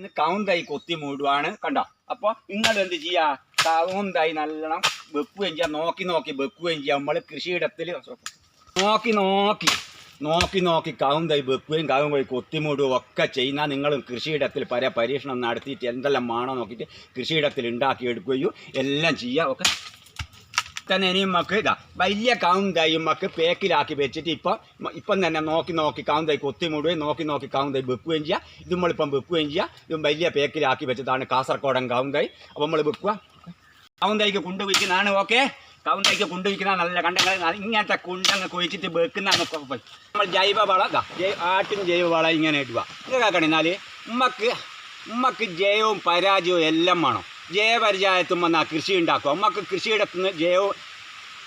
ഇന്ന് കൗന്തായി കൊത്തി മൂടുവാണ്. കണ്ടോ? അപ്പോൾ നിങ്ങൾ എന്ത് ചെയ്യുക കൗന്തായി നല്ലോണം വെക്കുകയും ചെയ്യാം. നോക്കി നോക്കി വെക്കുകയും ചെയ്യാം. നമ്മൾ കൃഷിയിടത്തിൽ നോക്കി നോക്കി നോക്കി നോക്കി കൗന്തായി വെക്കുകയും കാവും പോയി കൊത്തിമൂടുകയും ഒക്കെ ചെയ്യുന്ന നിങ്ങൾ കൃഷിയിടത്തിൽ പല പരീക്ഷണം നടത്തിയിട്ട് എന്തെല്ലാം വേണോ നോക്കിയിട്ട് കൃഷിയിടത്തിൽ ഉണ്ടാക്കിയെടുക്കുകയും എല്ലാം ചെയ്യുക ഒക്കെ തന്നെ മക്ക് നമുക്ക് ഇതാ. വലിയ കൗന്തായി മക്ക് പേക്കിലാക്കി വെച്ചിട്ട് ഇപ്പം ഇപ്പം തന്നെ നോക്കി നോക്കി കൗന്തായി കൊത്തി മൂടുകയും നോക്കി നോക്കി കൗന്തായി വെക്കുകയും ചെയ്യുക ഇത് നമ്മളിപ്പം വെക്കുകയും ചെയ്യുക ഇത് വലിയ പേക്കിലാക്കി വെച്ചതാണ് കാസർഗോഡൻ കൗന്തായി അപ്പം നമ്മൾ വെക്കുക. കൗന്തായിക്ക് കൊണ്ടുവയ്ക്കുന്നതാണ് ഓക്കെ കൗന്തയ്ക്ക് കുണ്ട് വയ്ക്കുന്ന നല്ല കണ്ടങ്ങൾ. ഇങ്ങനത്തെ കുണ്ടങ്ങ് കുഴിച്ചിട്ട് വെക്കുന്നതാണ് നമ്മൾ ജൈവവള ഇതാ ജൈ ആട്ടും ജൈവവള ഇങ്ങനെ ഇടുക. ഇത് കേൾക്കണെന്നാൽ ഉമ്മക്ക് ഉമ്മക്ക് ജയവും പരാജയവും എല്ലാം വേണം. ജയപരിചയത്തും വന്നാൽ കൃഷി ഉണ്ടാക്കും നമുക്ക് കൃഷിയുടെ ജയോ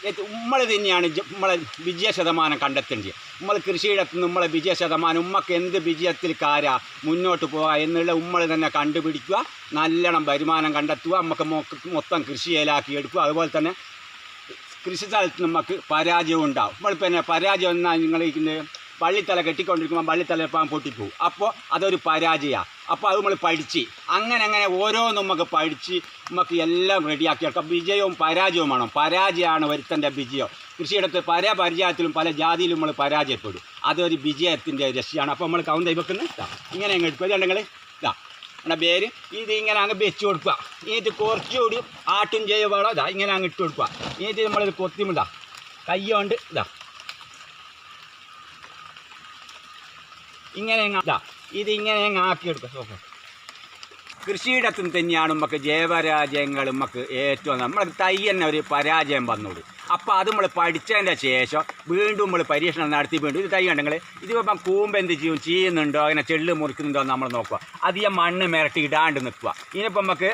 നമ്മൾ തന്നെയാണ് നമ്മളെ വിജയ ശതമാനം കണ്ടെത്തേണ്ടത്. നമ്മൾ കൃഷിയിടത്ത് നമ്മളെ വിജയ ശതമാനം ഉമ്മക്ക് എന്ത് വിജയത്തിൽ കാരാ മുന്നോട്ട് പോകുക എന്നുള്ള ഉമ്മൾ തന്നെ കണ്ടുപിടിക്കുക നല്ലോണം വരുമാനം കണ്ടെത്തുക നമുക്ക് മൊത്തം കൃഷിയിലാക്കി എടുക്കുക. അതുപോലെ തന്നെ കൃഷി സ്ഥലത്ത് നമുക്ക് പരാജയം ഉണ്ടാവും. നമ്മൾ പിന്നെ പരാജയം എന്നാൽ നിങ്ങൾ വള്ളിത്തല കെട്ടിക്കൊണ്ടിരിക്കുമ്പോൾ വള്ളിത്തല ഇപ്പം പൊട്ടിപ്പോവും. അപ്പോൾ അതൊരു പരാജയമാണ് അപ്പോൾ അത് നമ്മൾ പഠിച്ച്. അങ്ങനെ അങ്ങനെ ഓരോന്നും നമുക്ക് പഠിച്ച് നമുക്ക് എല്ലാം റെഡിയാക്കി എടുക്കാം. വിജയവും പരാജയവും വേണം. പരാജയമാണ് ഒരുത്തന്റെ വിജയം. കൃഷിയിടത്ത് പല പരിചയത്തിലും പല ജാതിയിലും നമ്മൾ പരാജയപ്പെടും. അതൊരു വിജയത്തിന്റെ രക്ഷയാണ് അപ്പോൾ നമ്മൾ കൗണ്ട് വെക്കുന്നത് ഇതാ ഇങ്ങനെ അങ്ങ് എടുക്കുക ഇതുണ്ടെങ്കിൽ ഇതാ നമ്മുടെ പേര്. ഇത് ഇങ്ങനെ അങ്ങ് വെച്ച് കൊടുക്കുക. ഇത് കുറച്ചുകൂടി ആട്ടും ജൈവവളം ഇതാ ഇങ്ങനെ അങ്ങ് ഇട്ട് കൊടുക്കുക. ഇത് നമ്മളിത് കൊത്തിമിതാ കൈ കൊണ്ട്. ഇതാ ഇങ്ങനെ ഇതാ ഇത് ഞങ്ങൾ ആക്കിയെടുക്കുക സോഫ കൃഷിയിടത്തും തന്നെയാണ് നമുക്ക് ജൈവരാജയങ്ങൾ നമുക്ക് ഏറ്റവും നമ്മൾ തൈ തന്നെ ഒരു പരാജയം വന്നോളൂ. അപ്പോൾ അത് നമ്മൾ പഠിച്ചതിന്റെ ശേഷം വീണ്ടും നമ്മൾ പരീക്ഷണം നടത്തി വീണ്ടും ഇത് തൈ ഉണ്ടെങ്കിൽ ഇതിപ്പം കൂമ്പ് എന്ത് ചെയ്യും? ചെയ്യുന്നുണ്ടോ അങ്ങനെ ചെള്ള് മുറിക്കുന്നുണ്ടോ നമ്മൾ നോക്കുക. അധികം മണ്ണ് മിരട്ടി ഇടാണ്ട് നിൽക്കുക. ഇനിയിപ്പം നമുക്ക്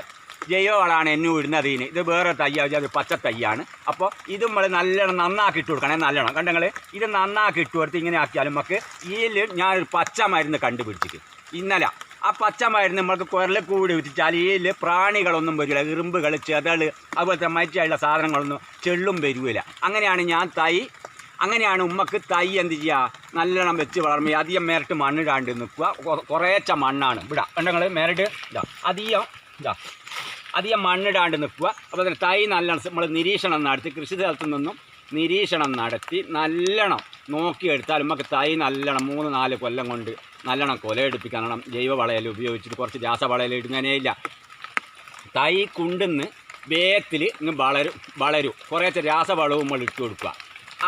ജൈവവളമാണ് എന്നെ ഇടുന്നത് ഇതിന് ഇത് വേറെ തയ്യാണ് അത് പച്ച തയ്യാണ്. അപ്പോൾ ഇത് നമ്മൾ നല്ലോണം നന്നാക്കി ഇട്ട് കൊടുക്കണം നല്ലോണം. കണ്ടങ്ങൾ ഇത് നന്നാക്കി ഇട്ട് കൊടുത്ത് ഇങ്ങനെ ആക്കിയാലും നമുക്ക് ഇതിൽ ഞാനൊരു പച്ച മരുന്ന് കണ്ടുപിടിച്ചിട്ട് ഇന്നലെ ആ പച്ച മരുന്ന് നമ്മൾക്ക് കുരൽ കൂടി വിറ്റിച്ചാൽ ഇതിൽ പ്രാണികളൊന്നും വരില്ല. ഇറുമ്പുകൾ ചെതൾ അതുപോലത്തെ മറ്റുള്ള സാധനങ്ങളൊന്നും ചെള്ളും വരില്ല അങ്ങനെയാണ് ഞാൻ തൈ അങ്ങനെയാണ് ഉമ്മക്ക് തൈ എന്ത് ചെയ്യുക നല്ലോണം വെച്ച് വളർമ്മ അധികം മേരിട്ട് മണ്ണിടാണ്ട് നിൽക്കുക. കുറേച്ച മണ്ണാണ്. ഇവിടെ കണ്ടങ്ങൾ മേരിട്ട് ഇതാ. അധികം ഇതാ. അധികം മണ്ണിടാണ്ട് നിൽക്കുക. അപ്പോൾ തന്നെ തൈ നല്ലോണം നമ്മൾ നിരീക്ഷണം നടത്തി കൃഷി സ്ഥലത്തു നിന്നും നിരീക്ഷണം നടത്തി നല്ലോണം നോക്കിയെടുത്താൽ നമുക്ക് തൈ നല്ലോണം മൂന്ന് നാല് കൊല്ലം കൊണ്ട് നല്ലോണം കൊലയെടുപ്പിക്കണം ജൈവ വളയൽ ഉപയോഗിച്ചിട്ട് കുറച്ച് രാസവളയിൽ ഇടുന്നതിനേ ഇല്ല. തൈ കൊണ്ടുനിന്ന് വേത്തിൽ ഇങ്ങ് വളരും വളരും. കുറേശ്ശെ രാസവളവും നമ്മൾ ഇട്ട് കൊടുക്കുക.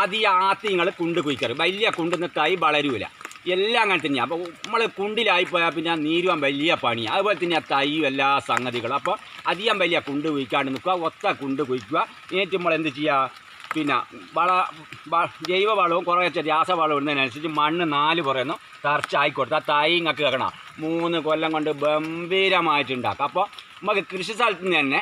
അത് ഈ ആത്തിങ്ങൾ കുണ്ട് കുയിക്കറി വലിയ കുണ്ടുന്ന് തൈ വളരൂല. എല്ലാം അങ്ങനെ തന്നെയാണ് അപ്പോൾ നമ്മൾ കുണ്ടിലായി പോയാൽ പിന്നെ നീരുവാൻ വലിയ പണിയാണ് അതുപോലെ തന്നെ തൈയും എല്ലാ സംഗതികളും. അപ്പോൾ അധികം വലിയ കുണ്ട് കുഴിക്കാണ്ട് നിൽക്കുക. ഒത്ത കുണ്ട് കുഴിക്കുക. എന്നിട്ട് നമ്മൾ എന്ത് ചെയ്യുക പിന്നെ വള ജൈവവളവും ജൈവ വളവും കുറേശ്ശെ രാസവളവും ഇടുന്നതിനനുസരിച്ച് മണ്ണ് നാല് പുറയുന്നു. തറച്ചായി തൈയും ഒക്കെ കേൾക്കണം മൂന്ന് കൊല്ലം കൊണ്ട് ഗംഭീരമായിട്ടുണ്ടാക്കുക അപ്പോൾ നമുക്ക് കൃഷി സ്ഥലത്ത് നിന്ന് തന്നെ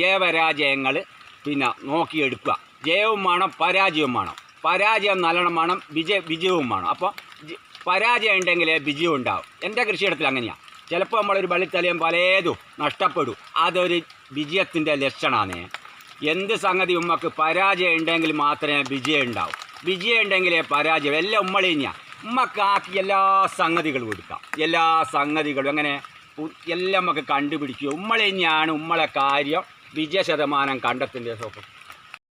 ജൈവരാജയങ്ങൾ പിന്നെ നോക്കിയെടുക്കുക. ജയവും വേണം പരാജയവും വേണം. പരാജയം നല്ലോണം വേണം വിജയ വിജയവും വേണം. അപ്പോൾ പരാജയം ഉണ്ടെങ്കിലേ വിജയം ഉണ്ടാവും എന്റെ കൃഷിയിടത്തിൽ അങ്ങനെയാണ് ചിലപ്പോൾ നമ്മളൊരു വള്ളിത്തലയും പലതും നഷ്ടപ്പെടും. അതൊരു വിജയത്തിന്റെ ലക്ഷണമാണ് എന്ത് സംഗതി ഉമ്മക്ക് പരാജയം ഉണ്ടെങ്കിൽ മാത്രമേ വിജയം ഉണ്ടാവും വിജയം ഉണ്ടെങ്കിലേ പരാജയം. എല്ലാം ഉമ്മളി തന്നെയാണ് ഉമ്മക്ക് ആക്കി എല്ലാ സംഗതികളും കൊടുക്കാം. എല്ലാ സംഗതികളും അങ്ങനെ എല്ലാം നമുക്ക് കണ്ടുപിടിക്കുക. ഉമ്മളിഞ്ഞാണ് ഉമ്മളെ കാര്യം വിജയ ശതമാനം കണ്ടെത്തേണ്ടത്.